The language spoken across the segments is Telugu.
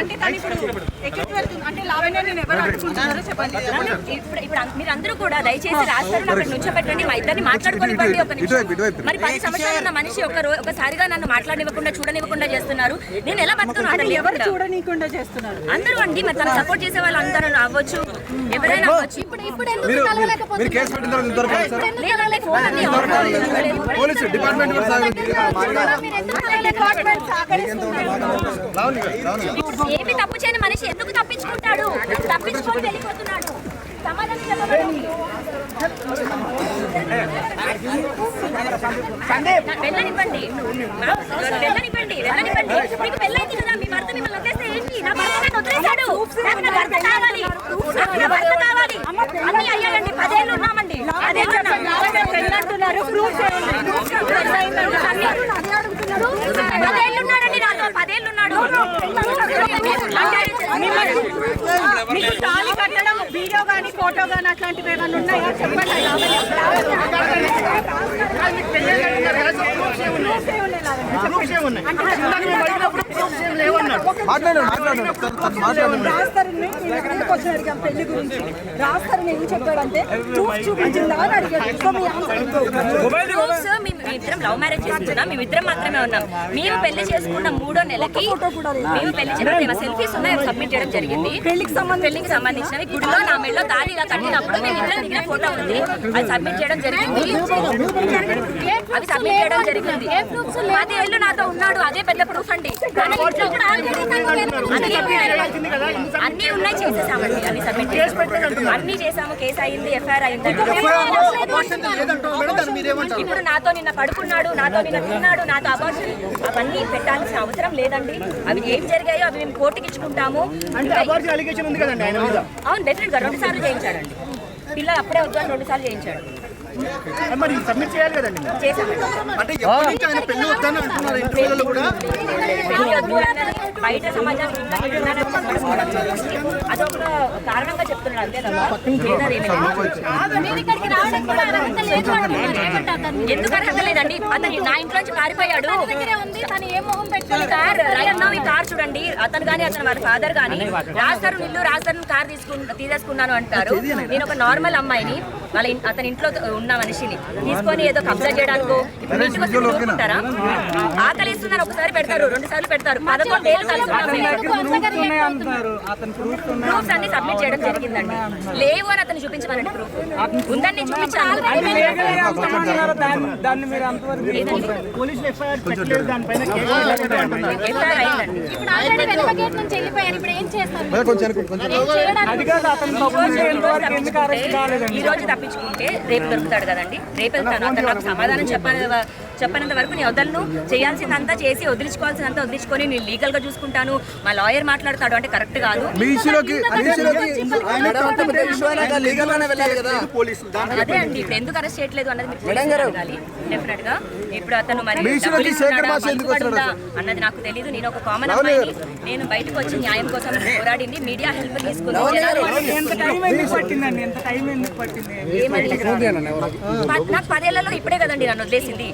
అంటే తను ఇప్పుడు ఎక్కడికి వెళ్తుంది అంటే లావణ్య నేను ఎవరు అడుగుతున్నారో చెప్పండి. ఇప్పుడు ఇప్పుడు అం- మీరందరూ కూడా దయచేసి రాస్తారు అక్కడ నుంచోబెట్టండి మా ఇద్దరిని మాట్లాడుకోనివ్వండి ఒక నిమిషం. మరి పది సంవత్సరాలు ఉన్న మనిషి ఒక ఒకసారిగా నన్ను మాట్లాడనివ్వకుండా చూడనివ్వకుండా చేస్తున్నారు. నేను ఎలా బతుకున్నాను ఎవరు చేస్తున్నారు? అందరూ అండి మరి తను సపోర్ట్ చేసే వాళ్ళు అందరూ అవ్వచ్చు. ఎవరైనా అవ్వచ్చు. ఇప్పుడు ఇప్పుడు కేసు పెట్టిన తర్వాత అండి పోలీసు డిపార్ట్మెంట్ ఏమి తప్పు చేయని మనిషి ఎందుకు తప్పించుకుంటాడు? తప్పించుకొని వెళ్ళిపోతున్నాడు. వెళ్ళనివ్వండి. వెళ్ళనివ్వండి వెళ్ళనివ్వండి. మీకు పెళ్ళైంది కదా మీ భర్త మిమ్మల్ని వదిలేస్తే ఏంటి? నా భర్త నన్ను వదిలేశాడు. నాకు నా భర్త కావాలి. నాకు నా భర్త కావాలి. అన్ని అయ్యాయండి. పదేళ్ళు ఉన్నామండి. పెళ్ళంటున్నారు ప్రూఫ్ పదేళ్ళు ఉన్నాడండి నాతో పదేళ్ళు ఉన్నాడు మీకు తాళి కట్టడం వీడియో కానీ ఫోటో కానీ అట్లాంటివి ఏమైనా ఉన్నాయా? చెప్పండి. పెళ్ళి గురించి రాస్తారని ఏం చెప్పాడంటే చూపించిందా అని అడిగాడు. సో మీ ఆన్సర్ Proofs మేము మీ ఇద్దరం లవ్ మ్యారేజ్ చేసుకున్నాం మేము ఇద్దరం మాత్రమే ఉన్నాం. మేము పెళ్ళి చేసుకున్న మూడో నెలకి మేము పెళ్ళి చేసుకున్న సెల్ఫీస్ ఉన్నాయి సబ్మిట్ చేయడం జరిగింది. పెళ్ళికి సంబంధించి పెళ్ళికి సంబంధించినవి గుడిలో నా మెళ్ళలో తాళి ఇలా కట్టినప్పుడు మేము ఇద్దరం దిగిన ఫోటో ఉంది. అది సబ్మిట్ చేయడం జరిగింది. అవి సబ్మిట్ చేయడం జరిగింది. పది ఏళ్ళు నాతో ఉన్నాడు అదే పెద్ద ప్రూఫ్ అండి. అన్నీ ఉన్నాయి. చేసేసామండి అన్ని సబ్మిట్ చేసాము అన్ని చేసాము కేసు అయింది ఎఫ్ఐఆర్ అయింది. ఇప్పుడు నాతో నిన్న పడుకున్నాడు నాతో నిన్న తిన్నాడు నాతో అబార్షన్ అవన్నీ పెట్టాల్సిన అవసరం లేదండి. అవి ఏం జరిగాయో అవి మేము కోర్టుకి ఇచ్చుకుంటాము. అవును డెఫినెట్గా రెండు సార్లు చేయించాడండి. పిల్లలు అప్పుడే వద్దు అని రెండు సార్లు చేయించాడు. మరి సబ్మిట్ చేయాలి కదండి చేశామండి. అంటే ఎప్పటి నుంచి ఆయన పెళ్ళి వద్దని అంటున్నారు ఇంటి వాళ్ళు కూడా? పెళ్ళి వద్దు అన్నది బయట సమాజానికి అదొక కారణంగా చెప్తున్నాడు లేదు. ఎందుకు అర్హత లేదండి? అతను నా ఇంట్లోంచి పారిపోయాడు ఈ కార్ రైట్ నౌ ఈ కార్ చూడండి. అతను కానీ అతను వారి ఫాదర్ కానీ రాస్తారు నిల్లు రాస్తారు కార్ తీసుకుని తీసేసుకున్నాను అంటారు. నేను ఒక నార్మల్ అమ్మాయిని వాళ్ళ ఇన్- అతని ఇంట్లో ఉన్న మనిషిని తీసుకొని ఏదో కబ్జా చేయడానికో ఇప్పుడు ఇంటికి వచ్చి మీరు ఊరుకుంటారా? ఆకలిస్తున్నారు ఒకసారి పెడతారు రెండు సార్లు పెడతారు పదకొండు ఏళ్ళు ప్రూఫ్స్ అన్ని సబ్మిట్ చేయడం జరిగిందండి. లేవు అని అతను చూపించమనండి ప్రూఫ్. ఉందని తప్పు ఈ రోజు ఎంతవరకు ఎందుకు అరెస్ట్ తప్పించుకుంటే కాలేదండి ఈ రోజు తప్పించుకుంటే రేపు దొరుకుతాడు కదండి. రేపు వెళ్తాను. అతను నాకు సమాధానం చెప్పని చెప్పనంత వరకు నేను వదలను. చేయాల్సిందంతా చేసి వదిలించుకోవాల్సిందంతా వదిలించుకొని నేను లీగల్గా చూసుకుంటాను. మా లాయర్ మాట్లాడతాడు అంటే కరెక్ట్ కాదు. అదే అండి. ఇప్పుడు ఎందుకు అరెస్ట్ చేయట్లేదు అన్నది డెఫినెట్గా ఇప్పుడు అతను మరి అన్నది నాకు తెలియదు నేను ఒక కామన్ అమ్మాయిని నేను బయటకు వచ్చి న్యాయం కోసం పోరాడింది. మీడియా హెల్ప్ తీసుకుంది నాకు పదేళ్ళలో ఇప్పుడే కదండి నన్ను వదిలేసింది.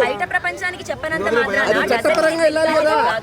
బయట ప్రపంచానికి చెప్పనంత మాత్రాన చట్టపరంగా వెళ్ళాలి కదా. కాదు.